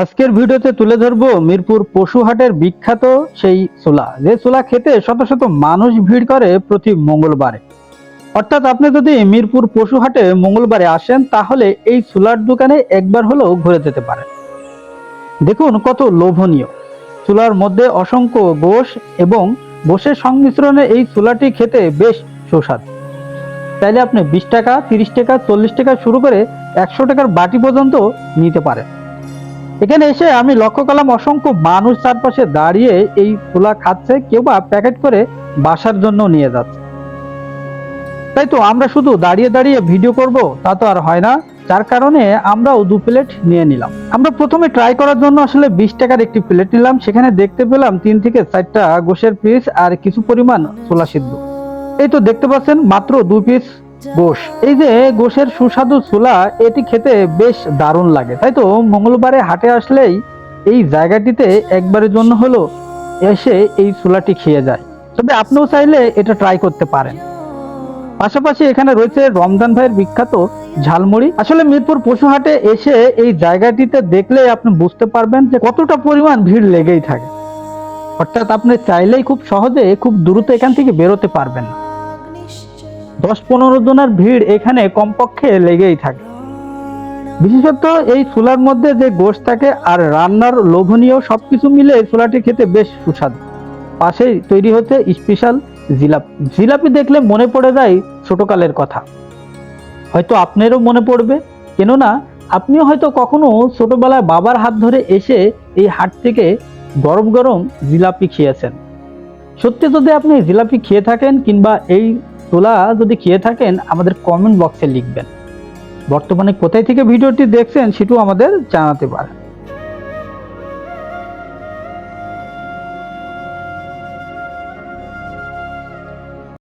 আজকের ভিডিওতে তুলে ধরবো মিরপুর পশুহাটের বিখ্যাত সেই ছোলা। যে ছোলা খেতে শত শত মানুষ ভিড় করে প্রতি মঙ্গলবারে। অর্থাৎ আপনি যদি মিরপুর পশুহাটে মঙ্গলবারে আসেন, তাহলে এই ছোলার দোকানে একবার হলেও ঘুরে যেতে পারেন। দেখুন কত লোভনীয়। চুলার মধ্যে অসংখ্য গোশ এবং গোশের সংমিশ্রণে এই চুলাটি খেতে বেশ সুস্বাদু। তাইলে আপনি বিশ টাকা, তিরিশ টাকা, চল্লিশ টাকা শুরু করে একশো টাকার বাটি পর্যন্ত নিতে পারেন। এখানে এসে আমি লক্ষ্য করলাম অসংখ্য মানুষ চারপাশে দাঁড়িয়ে এই ছোলা খাচ্ছে, কেউ বা প্যাকেট করে বাসার জন্য নিয়ে যাচ্ছে। তাই তো আমরা শুধু দাঁড়িয়ে দাঁড়িয়ে ভিডিও করব, তা তো আর হয় না। যার কারণে আমরাও দু প্লেট নিয়ে নিলাম। আমরা প্রথমে ট্রাই করার জন্য আসলে বিশ টাকার একটি প্লেট নিলাম। সেখানে দেখতে পেলাম তিন থেকে চারটা গোশের পিস আর কিছু পরিমাণ ছোলা সিদ্ধ। এই তো দেখতে পাচ্ছেন, মাত্র দু পিস গোশ। এই যে গোশের সুস্বাদু ছোলা, এটি খেতে বেশ দারুণ লাগে, তাই তো? মঙ্গলবারে হাটে আসলেই এই জায়গাটিতে একবারের জন্য হলো এসে এই ছোলাটি খেয়ে যায়। তবে আপনিও চাইলে এটা ট্রাই করতে পারেন। পাশাপাশি এখানে রয়েছে রমজান ভাইয়ের বিখ্যাত ঝালমুড়ি। আসলে মিরপুর পশুহাটে এসে এই জায়গাটিতে দেখলে আপনি বুঝতে পারবেন যে কতটা পরিমাণ ভিড় লেগেই থাকে। অর্থাৎ আপনি চাইলেই খুব সহজে, খুব দ্রুত এখান থেকে বেরোতে পারবেন না। দশ পনেরো জনের ভিড় এখানে কমপক্ষে লেগেই থাকে। বিশেষত এই চুলার মধ্যে যে গোশ থাকে আর রান্নার লোভনীয় সবকিছু মিলে এই চুলাটি খেতে বেশ সুস্বাদু। পাশেই তৈরি হচ্ছে স্পেশাল জিলাপি। জিলাপি দেখলে মনে পড়ে যায় ছোটকালের কথা। হয়তো আপনারও মনে পড়বে, কেননা আপনিও হয়তো কখনো ছোটবেলায় বাবার হাত ধরে এসে এই হাট থেকে গরম গরম জিলাপি খেয়েছেন। সত্যি যদি আপনি জিলাপি খেয়ে থাকেন কিংবা এই তোলা যদি খেয়ে থাকেন, আমাদের কমেন্ট বক্সে লিখবেন। বর্তমানে কোথায় থেকে ভিডিওটি দেখছেন সেটাও আমাদের জানাতে পারেন।